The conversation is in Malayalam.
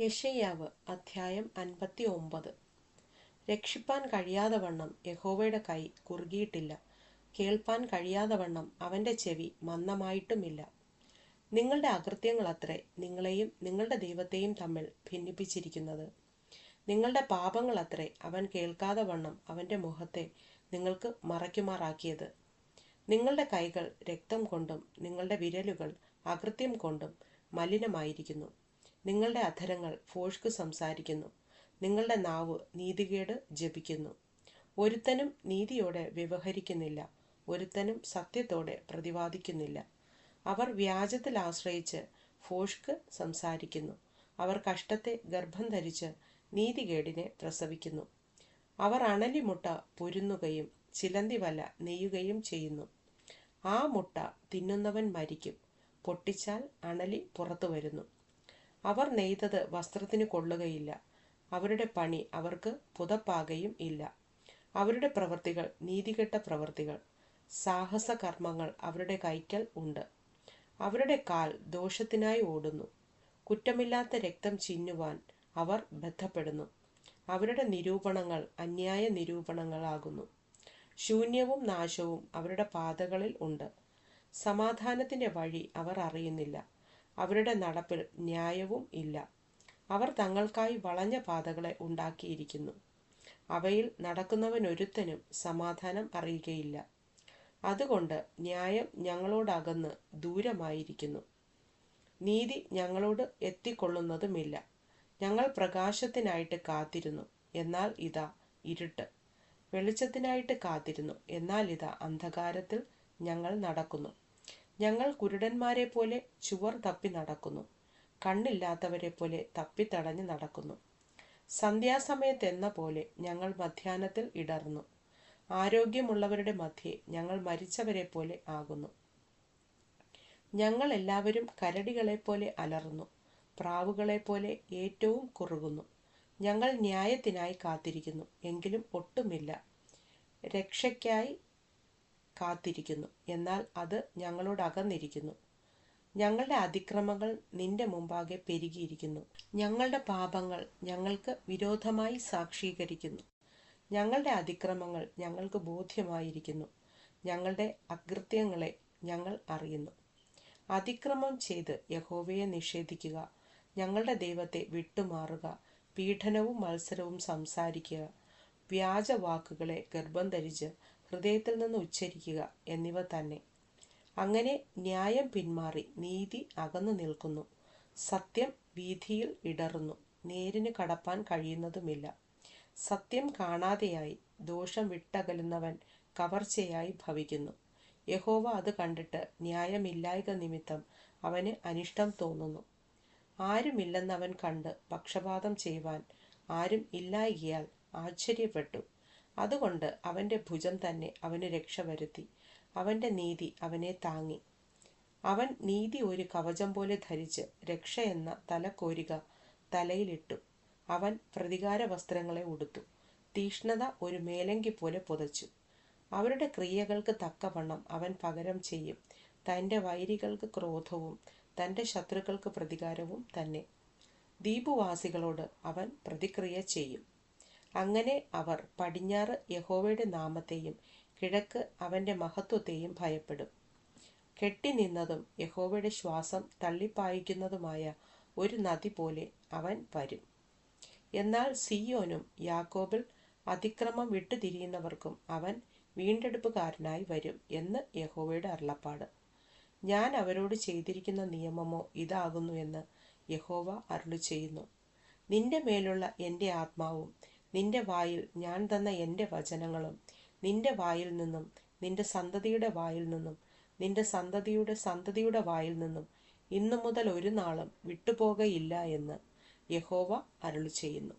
യെശയ്യാവ് അധ്യായം അൻപത്തി ഒമ്പത് രക്ഷിപ്പാൻ കഴിയാതെ വണ്ണം യഹോവയുടെ കൈ കുറുകിയിട്ടില്ല. കേൾപ്പാൻ കഴിയാതെ വണ്ണം അവന്റെ ചെവി മന്ദമായിട്ടുമില്ല. നിങ്ങളുടെ അകൃത്യങ്ങളത്രേ നിങ്ങളെയും നിങ്ങളുടെ ദൈവത്തെയും തമ്മിൽ ഭിന്നിപ്പിച്ചിരിക്കുന്നത്. നിങ്ങളുടെ പാപങ്ങളത്രേ അവൻ കേൾക്കാതെ വണ്ണം അവന്റെ മുഖത്തെ നിങ്ങൾക്ക് മറയ്ക്കുമാറാക്കിയത്. നിങ്ങളുടെ കൈകൾ രക്തം കൊണ്ടും നിങ്ങളുടെ വിരലുകൾ അകൃത്യം കൊണ്ടും മലിനമായിരിക്കുന്നു. നിങ്ങളുടെ അധരങ്ങൾ ഫോഷ്ക് സംസാരിക്കുന്നു. നിങ്ങളുടെ നാവ് നീതികേട് ജപിക്കുന്നു. ഒരുത്തനും നീതിയോടെ വ്യവഹരിക്കുന്നില്ല. ഒരുത്തനും സത്യത്തോടെ പ്രതിവാദിക്കുന്നില്ല. അവർ വ്യാജത്തിൽ ആശ്രയിച്ച് ഫോഷ്ക് സംസാരിക്കുന്നു. അവർ കഷ്ടത്തെ ഗർഭം ധരിച്ച് നീതികേടിനെ പ്രസവിക്കുന്നു. അവർ അണലിമുട്ട പൊരുന്നുകയും ചിലന്തി വല നെയ്യുകയും ചെയ്യുന്നു. ആ മുട്ട തിന്നുന്നവൻ മരിക്കും. പൊട്ടിച്ചാൽ അണലി പുറത്തു വരുന്നു അവർ നെയ്തത് വസ്ത്രത്തിന് കൊള്ളുകയില്ല. അവരുടെ പണി അവർക്ക് പുതപ്പാകയും ഇല്ല. അവരുടെ പ്രവൃത്തികൾ നീതികെട്ട പ്രവൃത്തികൾ. സാഹസ കർമ്മങ്ങൾ അവരുടെ കൈക്കൽ ഉണ്ട്. അവരുടെ കാൽ ദോഷത്തിനായി ഓടുന്നു. കുറ്റമില്ലാത്ത രക്തം ചിന്നുവാൻ അവർ ബന്ധപ്പെടുന്നു. അവരുടെ നിരൂപണങ്ങൾ അന്യായ നിരൂപണങ്ങളാകുന്നു. ശൂന്യവും നാശവും അവരുടെ പാതകളിൽ ഉണ്ട്. സമാധാനത്തിന്റെ വഴി അവർ അറിയുന്നില്ല. അവരുടെ നടപ്പിൽ ന്യായവും ഇല്ല. അവർ തങ്ങൾക്കായി വളഞ്ഞ പാതകളെ ഉണ്ടാക്കിയിരിക്കുന്നു. അവയിൽ നടക്കുന്നവനൊരുത്തനും സമാധാനം അറിയുകയില്ല. അതുകൊണ്ട് ന്യായം ഞങ്ങളോടകന്ന് ദൂരമായിരിക്കുന്നു. നീതി ഞങ്ങളോട് എത്തിക്കൊള്ളുന്നതുമില്ല. ഞങ്ങൾ പ്രകാശത്തിനായിട്ട് കാത്തിരുന്നു. എന്നാൽ ഇതാ ഇരുട്ട്. വെളിച്ചത്തിനായിട്ട് കാത്തിരുന്നു. എന്നാൽ ഇതാ അന്ധകാരത്തിൽ ഞങ്ങൾ നടക്കുന്നു. ഞങ്ങൾ കുരുടന്മാരെ പോലെ ചുവർ തപ്പി നടക്കുന്നു. കണ്ണില്ലാത്തവരെ പോലെ തപ്പി തടഞ്ഞു നടക്കുന്നു. സന്ധ്യാസമയത്ത് എന്ന പോലെ ഞങ്ങൾ മധ്യാഹ്നത്തിൽ ഇടർന്നു. ആരോഗ്യമുള്ളവരുടെ മധ്യേ ഞങ്ങൾ മരിച്ചവരെ പോലെ ആകുന്നു. ഞങ്ങൾ എല്ലാവരും കരടികളെ പോലെ അലറുന്നു. പ്രാവുകളെ പോലെ ഏറ്റവും കുറുകുന്നു. ഞങ്ങൾ ന്യായത്തിനായി കാത്തിരിക്കുന്നു. എങ്കിലും ഒട്ടുമില്ല. രക്ഷയ്ക്കായി കാത്തിരിക്കുന്നു. എന്നാൽ അത് ഞങ്ങളോട് അകന്നിരിക്കുന്നു. ഞങ്ങളുടെ അതിക്രമങ്ങൾ നിന്റെ മുമ്പാകെ പെരുകിയിരിക്കുന്നു. ഞങ്ങളുടെ പാപങ്ങൾ ഞങ്ങൾക്ക് വിരോധമായി സാക്ഷീകരിക്കുന്നു. ഞങ്ങളുടെ അതിക്രമങ്ങൾ ഞങ്ങൾക്ക് ബോധ്യമായിരിക്കുന്നു. ഞങ്ങളുടെ അകൃത്യങ്ങളെ ഞങ്ങൾ അറിയുന്നു. അതിക്രമം ചെയ്ത് യഹോവയെ നിഷേധിക്കുക. ഞങ്ങളുടെ ദൈവത്തെ വിട്ടുമാറുക. പീഡനവും മത്സരവും സംസാരിക്കുക. വ്യാജ വാക്കുകളെ ഗർഭം ധരിച്ച് ഹൃദയത്തിൽ നിന്ന് ഉച്ചരിക്കുക എന്നിവ തന്നെ. അങ്ങനെ ന്യായം പിന്മാറി നീതി അകന്നു നിൽക്കുന്നു. സത്യം വീതിയിൽ ഇടറുന്നു. നേരിന് കടപ്പാൻ കഴിയുന്നതുമില്ല. സത്യം കാണാതെയായി ദോഷം വിട്ടകലുന്നവൻ കവർച്ചയായി ഭവിക്കുന്നു. യഹോവ അത് കണ്ടിട്ട് ന്യായമില്ലായക നിമിത്തം അവന് അനിഷ്ടം തോന്നുന്നു. ആരുമില്ലെന്നവൻ കണ്ട് പക്ഷപാതം ചെയ്യുവാൻ ആരും ഇല്ലായികയാൽ ആശ്ചര്യപ്പെട്ടു. അതുകൊണ്ട് അവന്റെ ഭുജം തന്നെ അവന് രക്ഷ വരുത്തി. അവന്റെ നീതി അവനെ താങ്ങി. അവൻ നീതി ഒരു കവചം പോലെ ധരിച്ച് രക്ഷ എന്ന തലക്കോരിക തലയിലിട്ടു. അവൻ പ്രതികാര വസ്ത്രങ്ങളെ ഉടുത്തു. തീഷ്ണത ഒരു മേലങ്കി പോലെ പുതച്ചു. അവരുടെ ക്രിയകൾക്ക് തക്കവണ്ണം അവൻ പകരം ചെയ്യും. തന്റെ വൈരികൾക്ക് ക്രോധവും തന്റെ ശത്രുക്കൾക്ക് പ്രതികാരവും തന്നെ. ദ്വീപുവാസികളോട് അവൻ പ്രതിക്രിയ ചെയ്യും. അങ്ങനെ അവർ പടിഞ്ഞാറ് യഹോവയുടെ നാമത്തെയും കിഴക്ക് അവന്റെ മഹത്വത്തെയും ഭയപ്പെടും. കെട്ടിനിന്നതും യഹോവയുടെ ശ്വാസം തള്ളിപ്പായിക്കുന്നതുമായ ഒരു നദി പോലെ അവൻ വരും. എന്നാൽ സിയോനും യാക്കോബിൽ അതിക്രമം വിട്ടുതിരിയുന്നവർക്കും അവൻ വീണ്ടെടുപ്പുകാരനായി വരും എന്ന് യഹോവയുടെ അരുളപ്പാട്. ഞാൻ അവരോട് ചെയ്തിരിക്കുന്ന നിയമമോ ഇതാകുന്നു എന്ന് യഹോവ അരുളി ചെയ്യുന്നു നിന്റെ മേലുള്ള എന്റെ ആത്മാവും നിന്റെ വായിൽ ഞാൻ തന്ന എന്റെ വചനങ്ങളും നിന്റെ വായിൽ നിന്നും നിന്റെ സന്തതിയുടെ വായിൽ നിന്നും നിന്റെ സന്തതിയുടെ സന്തതിയുടെ വായിൽ നിന്നും ഇന്നു മുതൽ ഒരു നാളും വിട്ടുപോകയില്ല എന്ന് യഹോവ അരുളി ചെയ്യുന്നു